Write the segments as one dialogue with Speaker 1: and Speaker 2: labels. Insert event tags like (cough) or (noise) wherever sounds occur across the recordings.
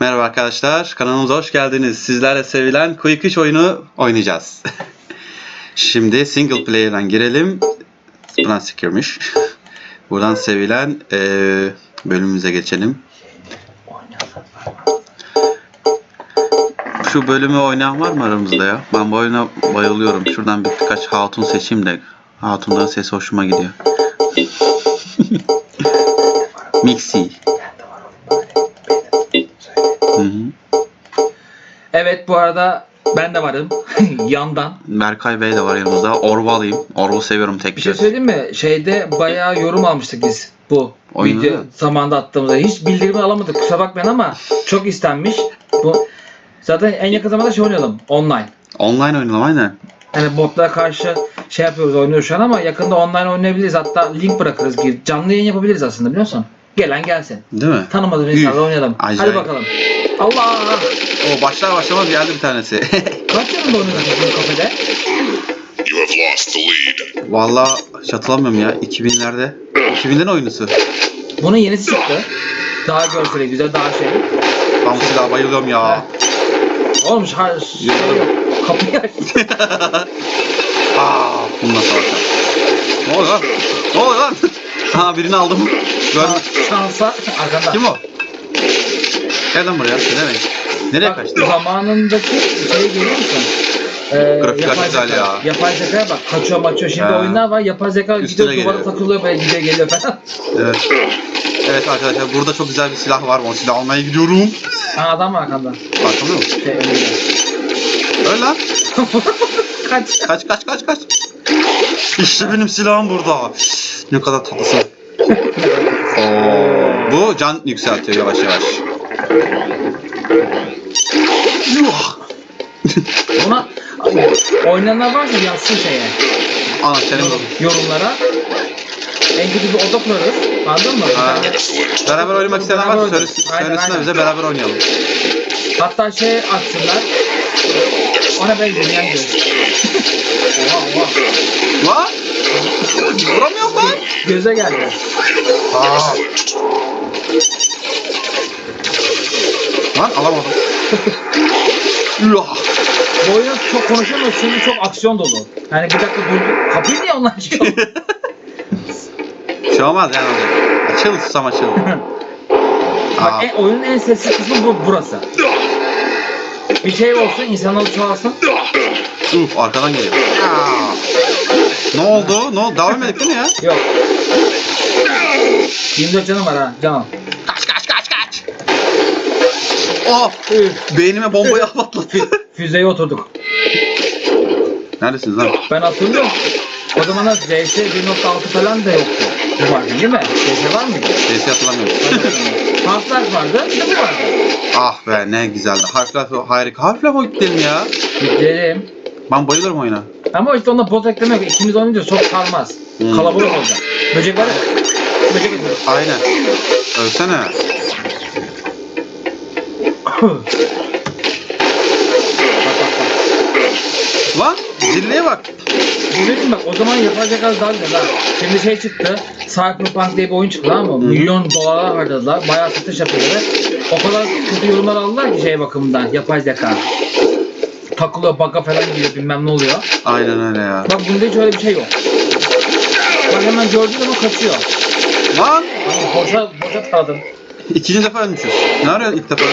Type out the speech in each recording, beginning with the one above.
Speaker 1: Merhaba arkadaşlar, kanalımıza hoş geldiniz. Sizlerle sevilen Quick 3 oyunu oynayacağız. (laughs) Şimdi single player'dan girelim. Buradan securmiş. Buradan sevilen eee, bölümümüze geçelim. Şu bölümü oynayan var mı aramızda ya? Ben bu oyuna bayılıyorum. Şuradan birkaç hatun seçeyim de. Hatunların sesi hoşuma gidiyor. (laughs) Mixi. Hı hı.
Speaker 2: Evet bu arada ben de varım (laughs) yandan.
Speaker 1: Berkay Bey de var yanımızda. Orvu alayım. Orvu seviyorum tek
Speaker 2: Bir şey söyleyeyim mi? Şeyde bayağı yorum almıştık biz bu
Speaker 1: Oyunu
Speaker 2: video
Speaker 1: mu?
Speaker 2: zamanında attığımızda. Hiç bildirimi alamadık kusura bakmayın ama çok istenmiş. Bu zaten en yakın zamanda şey oynayalım online.
Speaker 1: Online oynayalım aynen.
Speaker 2: Yani botlara karşı şey yapıyoruz oynuyoruz şu an ama yakında online oynayabiliriz. Hatta link bırakırız gir. Canlı yayın yapabiliriz aslında biliyor musun? Gelen gelsin.
Speaker 1: Değil mi?
Speaker 2: Tanımadığım
Speaker 1: Üf,
Speaker 2: insanlarla oynayalım. Hadi
Speaker 1: acayip.
Speaker 2: bakalım. Allah!
Speaker 1: O başlar başlamaz geldi bir tanesi. (laughs)
Speaker 2: Kaç yılında oynuyorsun bu kafede?
Speaker 3: You have lost the lead.
Speaker 1: Vallahi hiç hatırlamıyorum ya. 2000'lerde. 2000'lerin oyunusu.
Speaker 2: Bunun yenisi çıktı. Daha görseli güzel, daha şey.
Speaker 1: Ben bu silaha bayılıyorum ya.
Speaker 2: Olmuş ha şey yok. Kapıyı aç. (laughs)
Speaker 1: Aa, bununla savaşacağım. Ne oluyor lan? Ne oluyor lan? (laughs) Ha birini aldım.
Speaker 2: Şansa arkanda.
Speaker 1: Kim o? Gel lan buraya. Nereye
Speaker 2: Bak,
Speaker 1: kaçtı?
Speaker 2: Zamanındaki şeyi görüyor musun? Ee,
Speaker 1: Grafikler
Speaker 2: yapay
Speaker 1: güzel
Speaker 2: zeka,
Speaker 1: ya.
Speaker 2: Yapay zekaya bak kaçıyor maçıyor. Şimdi
Speaker 1: Ha.
Speaker 2: oyunlar var yapay zeka
Speaker 1: Üstüne
Speaker 2: gidiyor duvara
Speaker 1: geliyor.
Speaker 2: takılıyor böyle gidiyor geliyor falan.
Speaker 1: Evet. Evet arkadaşlar burada çok güzel bir silah var. O silahı almaya gidiyorum.
Speaker 2: ha adam var arkanda.
Speaker 1: Bakılıyor musun?
Speaker 2: Şey önünde.
Speaker 1: Öl lan. (laughs)
Speaker 2: Kaç.
Speaker 1: Kaç kaç kaç kaç. İşte benim silahım burada. Ne kadar tatlısın. (laughs) Oo, bu can yükseltiyor yavaş yavaş. Yuh.
Speaker 2: Buna oynayanlar varsa yazsın şeye.
Speaker 1: Ana senin
Speaker 2: Yorumlara. En kötü bir oda kurarız. Anladın mı?
Speaker 1: Ha. Beraber oynamak isteyenler varsa söylesin,
Speaker 2: Aynen,
Speaker 1: söylesinler
Speaker 2: aynen.
Speaker 1: bize beraber oynayalım.
Speaker 2: Hatta şey açsınlar. Ona benziyor yan göz. oha oha.
Speaker 1: Lan! Vuramıyorum lan!
Speaker 2: Göze geldi.
Speaker 1: Aa. Lan alamadım. Yuh.
Speaker 2: Bu oyun çok konuşamıyoruz çünkü çok aksiyon dolu. Yani bir dakika dur. Kapıyı niye onlar açıyor? (laughs)
Speaker 1: Şey olmaz yani. Açıl susam açıl. (laughs)
Speaker 2: Bak
Speaker 1: Aa,
Speaker 2: en, oyunun en sessiz kısmı bu burası. Bir şey olsun insanlar çoğalsın.
Speaker 1: uf arkadan geliyor. Ne oldu? Ne oldu? Devam etmedik değil mi ya?
Speaker 2: Yok. 24 canım var ha canım.
Speaker 1: Oh! Beynime bombayı patlattı.
Speaker 2: Füzeye oturduk.
Speaker 1: Neredesiniz lan?
Speaker 2: Ben hatırlıyorum. O zamanlar CS 1.6 falan da yoktu. Bu vardı değil mi? CS var mıydı?
Speaker 1: Sesi hatırlamıyorum.
Speaker 2: Half-Life vardı, bir de bu vardı.
Speaker 1: ah be ne güzeldi. Half-Life harika. Half-Life gidelim ya.
Speaker 2: Gidelim.
Speaker 1: Ben bayılırım oyuna.
Speaker 2: Ama işte onda bot ekleme yok. İkimiz oynayınca çok sarmaz.
Speaker 1: Hmm.
Speaker 2: Kalabalık olacak. Böcek var ya. Böcek yapıyoruz.
Speaker 1: Aynen. Ölsene. Lan zilleye bak.
Speaker 2: Dedim bak o zaman yapay zeka daha güzel ha. Şimdi şey çıktı. Cyberpunk diye bir oyun çıktı ama milyon dolarlar harcadılar. Bayağı satış yapıyorlar. O kadar kötü yorumlar aldılar ki şey bakımından yapay zeka. Takılıyor bug'a falan giriyor bilmem ne oluyor.
Speaker 1: Aynen öyle ya.
Speaker 2: Bak bunda hiç öyle bir şey yok. Bak hemen gördüğün zaman kaçıyor.
Speaker 1: Lan
Speaker 2: Hani boşa, boşa taradım.
Speaker 1: ikinci defa ölmüşüz. Ne arıyorsun ilk defa?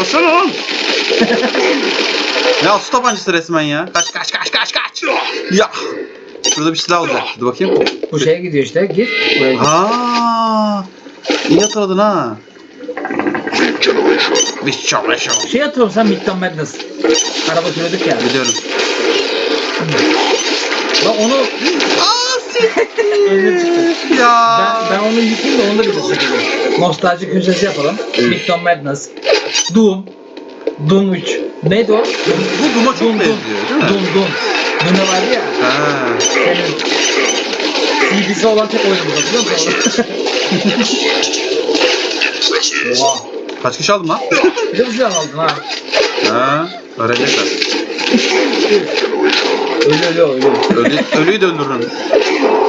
Speaker 1: Ölsene lan. (laughs) ya su tabancası resmen ya. Kaç kaç kaç kaç kaç. Ya. Şurada bir silah olacak. Dur bakayım.
Speaker 2: Bu şeye gidiyor işte. Gir. Buraya gir.
Speaker 1: Aa. İyi hatırladın ha. Bir çalışalım.
Speaker 2: Şey hatırlıyorum sen Midtown Madness. Araba sürüyorduk ya.
Speaker 1: Biliyorum.
Speaker 2: Bak onu
Speaker 1: Aa
Speaker 2: eline çıktı.
Speaker 1: Ya.
Speaker 2: Ben, ben onu yükleyeyim de onu da bir de çekelim. Nostaljik köşesi yapalım. Midtown Madness. Doom. Doom 3. Neydi o?
Speaker 1: Bu Doom'a çok
Speaker 2: Doom,
Speaker 1: benziyor değil mi?
Speaker 2: Doom, Doom. Doom'da vardı ya.
Speaker 1: Ha.
Speaker 2: Senin CD'si olan tek oyunumuz hatırlıyor musun? Oha.
Speaker 1: Kaç kişi aldın lan?
Speaker 2: Bir de bu silah aldın ha.
Speaker 1: ha. Öğrenecekler.
Speaker 2: Öyle öyle öyle.
Speaker 1: Ölü, ölüyü de öldürürüm.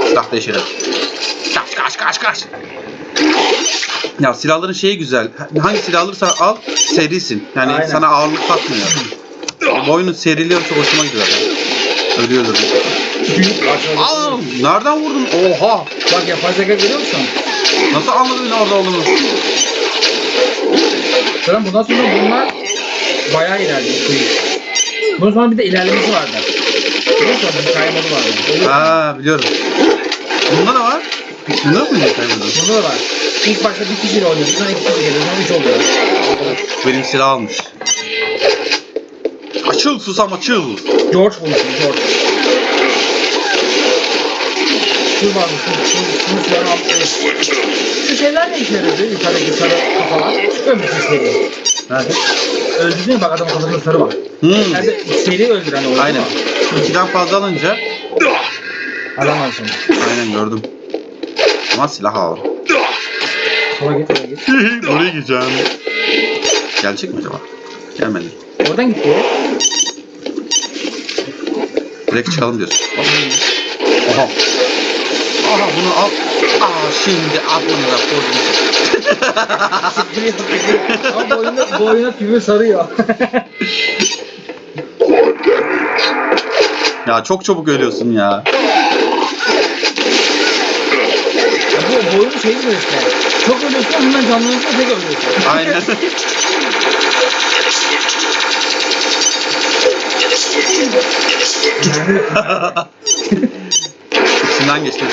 Speaker 1: Silah değişelim. Kaç kaç kaç kaç. Ya silahların şeyi güzel. Hangi silah alırsan al serisin. Yani
Speaker 2: Aynen.
Speaker 1: sana ağırlık katmıyor. Bu oyunun seriliği çok hoşuma gidiyor. Ölüyordur. Aa, nereden vurdun? Oha!
Speaker 2: Bak yapay zeka görüyor musun?
Speaker 1: Nasıl anladın orada olduğunu?
Speaker 2: Zaten bundan sonra bunlar bayağı ilerledi. Kuyu. Bundan sonra bir de ilerlemesi vardı. Biliyor musun? Hikaye modu vardı. Öyle-
Speaker 1: Ha biliyorum. Bunda da var. Bunda mı?
Speaker 2: Bunda da var. İlk başta bir kişiyle oynuyordu. Sonra iki kişi geliyor. Sonra üç oluyor.
Speaker 1: Benim silah almış. Açıl susam açıl.
Speaker 2: George bulmuşum George. Şu varmış. Şu, şu, şunu silahını almış. Şu şeyler ne işe yarıyordu? Yukarıdaki sarı kafalar. Mu seri?
Speaker 1: Nerede?
Speaker 2: Öldürdün ya bak adamın kafasında sarı var.
Speaker 1: Hmm.
Speaker 2: Yani seri öldüren o.
Speaker 1: Aynen. İkiden fazla alınca
Speaker 2: Adam şimdi.
Speaker 1: aynen gördüm. Ama silah al.
Speaker 2: Sola git sola git.
Speaker 1: Oraya gideceğim. Gelecek mi acaba? Gelmedi.
Speaker 2: Oradan gitti.
Speaker 1: Direkt çıkalım diyorsun. Oha. Aha bunu al. Aa şimdi aklımda koydum.
Speaker 2: Ama boyuna, boyuna tümü sarıyor.
Speaker 1: Ya çok çabuk ölüyorsun ya.
Speaker 2: Ya bu boyun şeyi işte? Çok ölüyorsun hemen canlanıyorsun tek ölüyorsun.
Speaker 1: Aynen. (laughs) İçinden geçti.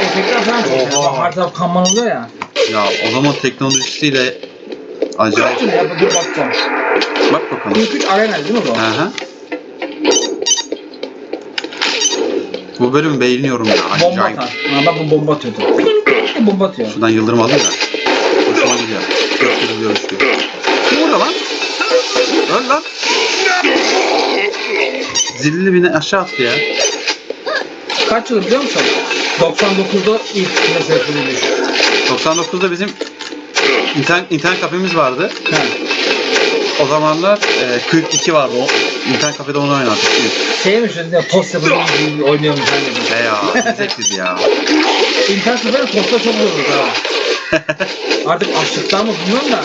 Speaker 2: Efektler falan güzel.
Speaker 1: Oha.
Speaker 2: Bak her taraf kanman oluyor ya.
Speaker 1: Ya o zaman teknolojisiyle acayip.
Speaker 2: Şimdi ya dur bakacağım.
Speaker 1: Bak bakalım.
Speaker 2: İlk üç arena değil mi bu?
Speaker 1: Aha. Bu bölümü beğeniyorum ya.
Speaker 2: Bomba
Speaker 1: Acayip.
Speaker 2: atar. Ha, bak bu bomba atıyordu. bomba atıyor.
Speaker 1: Şuradan yıldırım alayım da. Hoşuma gidiyor. Güzel görüşüyor. Kim orada lan? Öl lan. Zilli beni aşağı attı ya.
Speaker 2: Kaç yıl biliyor musun? 99'da ilk mesela yapılmış.
Speaker 1: 99'da bizim internet, internet kafemiz vardı.
Speaker 2: Ha.
Speaker 1: O zamanlar e, 42 vardı. O, internet kafede onu oynardık.
Speaker 2: Şey mi şimdi post yapıldığım gibi oynuyorum ben dedim.
Speaker 1: He ya, zevkliydi ya.
Speaker 2: İnternet seferi posta çok zordu ha. (laughs) Artık açlıktan mı bilmiyorum da.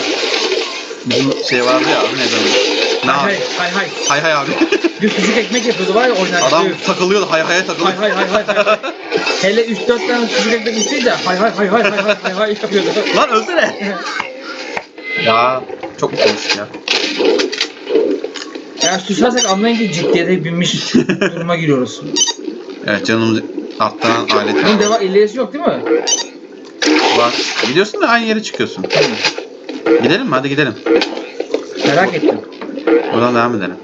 Speaker 1: Bu şey vardı ya, adı neydi onun? Ne
Speaker 2: Hay
Speaker 1: abi?
Speaker 2: hay hay hay.
Speaker 1: Hay hay abi. (laughs)
Speaker 2: Bir sucuk ekmek yapıyordu var ya oynarken.
Speaker 1: Adam takılıyordu, hay hay'a
Speaker 2: Hay
Speaker 1: takılıyordu.
Speaker 2: hay hay hay hay. (laughs) Hele 3-4 tane sucuk ekmek isteyince hay hay hay hay hay hay hay hay yapıyordu.
Speaker 1: Lan ölsene. ya çok mutluymuş ya.
Speaker 2: Eğer susarsak anlayın ki ciddiyete binmiş duruma giriyoruz.
Speaker 1: Evet canımızı arttıran alet
Speaker 2: Bunun
Speaker 1: var.
Speaker 2: deva ilerisi yok değil mi?
Speaker 1: var. Gidiyorsun da aynı yere çıkıyorsun. Gidelim mi? Hadi gidelim.
Speaker 2: Merak ettim.
Speaker 1: Buradan devam edelim.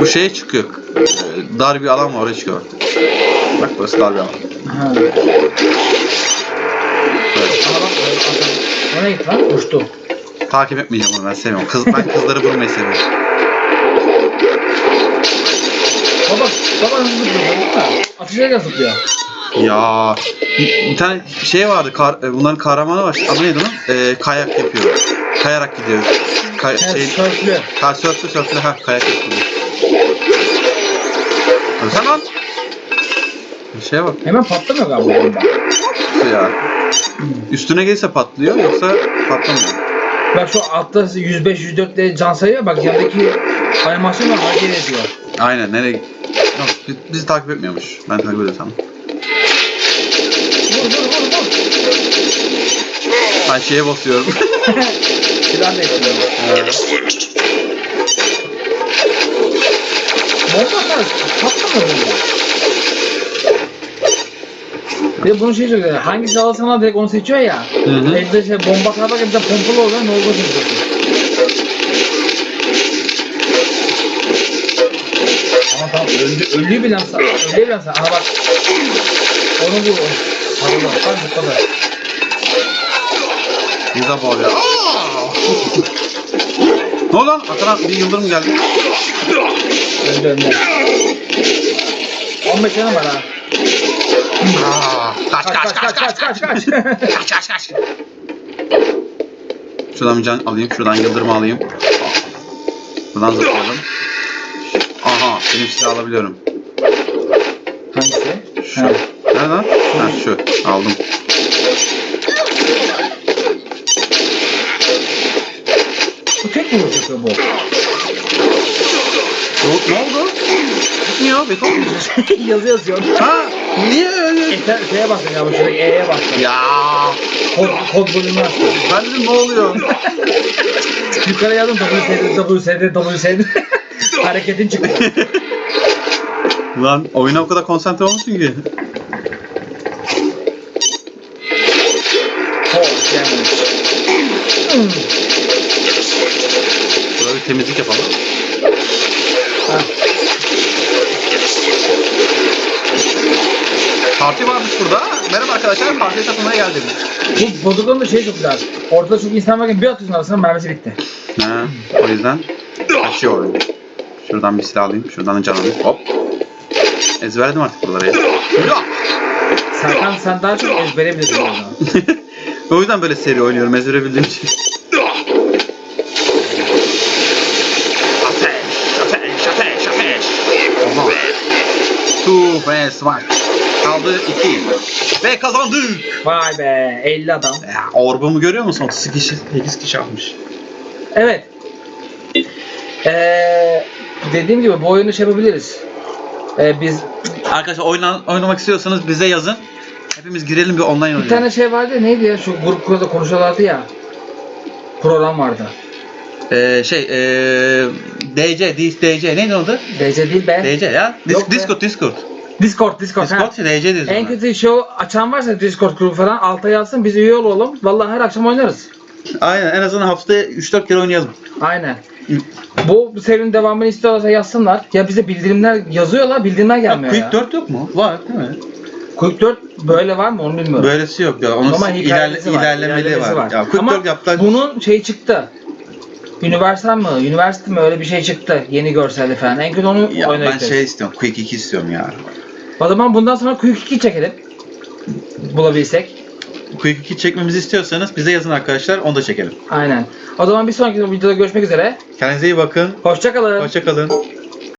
Speaker 1: Bu şeye çıkıyor. Ee, Dar bir alan var oraya çıkıyor. Bak burası dar bir alan.
Speaker 2: Ha. Bak gitti lan? Uçtu.
Speaker 1: Takip etmeyeceğim onu ben sevmiyorum. Kız, ben kızları vurmayı seviyorum.
Speaker 2: Baba, nasıl zıplıyor zıplıyor.
Speaker 1: Ya bir, bir tane şey vardı. Kar, e, bunların kahramanı var. Adı neydi onun? Ee, kayak yapıyor. Kayarak gidiyor. Kay, şey,
Speaker 2: sörflü.
Speaker 1: ha, sörflü sörflü ha kayak yapıyor. Ölsen lan. Bir şeye bak
Speaker 2: Hemen patlamıyor galiba
Speaker 1: ya. Üstüne gelirse patlıyor yoksa patlamıyor.
Speaker 2: Bak şu altta 105-104 diye can sayıyor bak yanındaki animasyon var hareket ediyor.
Speaker 1: Aynen nereye Yok, bi- bizi takip etmiyormuş. Ben takip ediyorsam.
Speaker 2: Vur vur vur vur.
Speaker 1: Ben şeye basıyorum. (laughs)
Speaker 2: Silah değiştiriyor.
Speaker 3: Excellent.
Speaker 2: Bomba bomba. Bir de bunun şey güzel. Hangisi alırsan al direkt onu seçiyor ya.
Speaker 1: Hı hı.
Speaker 2: Elde şey bomba bir de pompalı oluyor ne seçiyorsun. Ama tamam öldü, öldüğü bilen sen, öldüğü bilen sen. Aha bak. Onu vur. Hadi bak, bak bu kadar.
Speaker 1: Güzel bağırıyor. Ne oldu lan? Arkadan bir yıldırım geldi.
Speaker 2: Öldü öldü. 15 canım var ha.
Speaker 1: Kaç
Speaker 2: kaç kaç kaç kaç kaç. kaç
Speaker 1: kaç kaç. Şuradan bir can alayım. Şuradan yıldırım alayım. Buradan zıplayalım. Aha benim silah alabiliyorum.
Speaker 2: Hangisi?
Speaker 1: Şu.
Speaker 2: Ha.
Speaker 1: Nerede lan? Ha şu. Aldım.
Speaker 2: Bu tek mi vuruş yapıyor bu?
Speaker 1: Ne, ne oldu? Gitmiyor beton. (laughs)
Speaker 2: yazı yazıyor.
Speaker 1: Ha niye öyle?
Speaker 2: Ekran şeye bastın ya bu şuradaki E'ye bastın.
Speaker 1: Ya
Speaker 2: Kod, kod bölümünü açtın.
Speaker 1: ben dedim ne oluyor?
Speaker 2: Yukarı yazdım WSD, WSD, WSD. Hareketin çıktı. (laughs)
Speaker 1: Lan oyuna o kadar konsantre olmuşsun ki.
Speaker 2: Oh, gelmiş.
Speaker 1: Bir temizlik yapalım.
Speaker 2: Ha,
Speaker 1: Parti varmış burada. Merhaba arkadaşlar, partiye katılmaya geldim.
Speaker 2: Bu bozukluğun da şey çok güzel. Ortada çok insan varken bir atıyorsun arasına mermisi bitti.
Speaker 1: Ha, o yüzden kaçıyorum. Şuradan bir silah alayım, şuradan da can alayım. Hop. Ezberledim artık buraları ya.
Speaker 2: Serkan sen daha çok ezbere biliyorsun orada. (laughs)
Speaker 1: o yüzden böyle seri oynuyorum, ezbere bildiğim için. Ateş, ateş, ateş, ateş. Aha. Two friends var. Kaldı iki. Ve kazandık.
Speaker 2: Vay be 50 adam.
Speaker 1: Ya, orbumu görüyor musun? 30 kişi, 8 kişi almış.
Speaker 2: Evet. Ee, dediğim gibi bu oyunu şey yapabiliriz. Ee, biz
Speaker 1: Arkadaşlar oyna, oynamak istiyorsanız bize yazın. Hepimiz girelim bir online
Speaker 2: bir
Speaker 1: oynayalım.
Speaker 2: tane şey vardı ya, neydi ya şu grup kurada konuşuyorlardı ya. Program vardı.
Speaker 1: Ee, şey, ee, DC, Dis- DC, neydi onun adı?
Speaker 2: DC değil be.
Speaker 1: DC ya. Dis-
Speaker 2: Yok be.
Speaker 1: Discord, Discord.
Speaker 2: Discord, Discord. ha.
Speaker 1: Discord, DC diyoruz.
Speaker 2: En
Speaker 1: ona.
Speaker 2: kötü şu açan varsa Discord grubu falan alta yazsın biz üye olalım. Vallahi her akşam oynarız.
Speaker 1: Aynen, en azından haftaya 3-4 kere oynayalım.
Speaker 2: Aynen. Bu serinin devamını istiyorlarsa yazsınlar. Ya bize bildirimler yazıyorlar, bildirimler gelmiyor
Speaker 1: Quick
Speaker 2: ya.
Speaker 1: 4 yok mu? Var değil mi?
Speaker 2: Quick 4 böyle var mı onu bilmiyorum.
Speaker 1: Böylesi yok ya. Onun
Speaker 2: Ama
Speaker 1: ilerle,
Speaker 2: hikayesi var,
Speaker 1: ilerlemeli
Speaker 2: ilerlemesi
Speaker 1: var. Ya Quick
Speaker 2: Ama
Speaker 1: 4 yaptılar.
Speaker 2: bunun şey çıktı. Universal mı? Üniversite mi? Öyle bir şey çıktı. Yeni görselli falan. En kötü onu
Speaker 1: Ya ben
Speaker 2: oynayacağız.
Speaker 1: şey istiyorum. Quick 2 istiyorum ya.
Speaker 2: O zaman bundan sonra Quick 2 çekelim. Bulabilsek.
Speaker 1: Quick 2 çekmemizi istiyorsanız bize yazın arkadaşlar. Onu da çekelim.
Speaker 2: Aynen. O zaman bir sonraki videoda görüşmek üzere.
Speaker 1: Kendinize iyi bakın.
Speaker 2: Hoşçakalın.
Speaker 1: Hoşçakalın.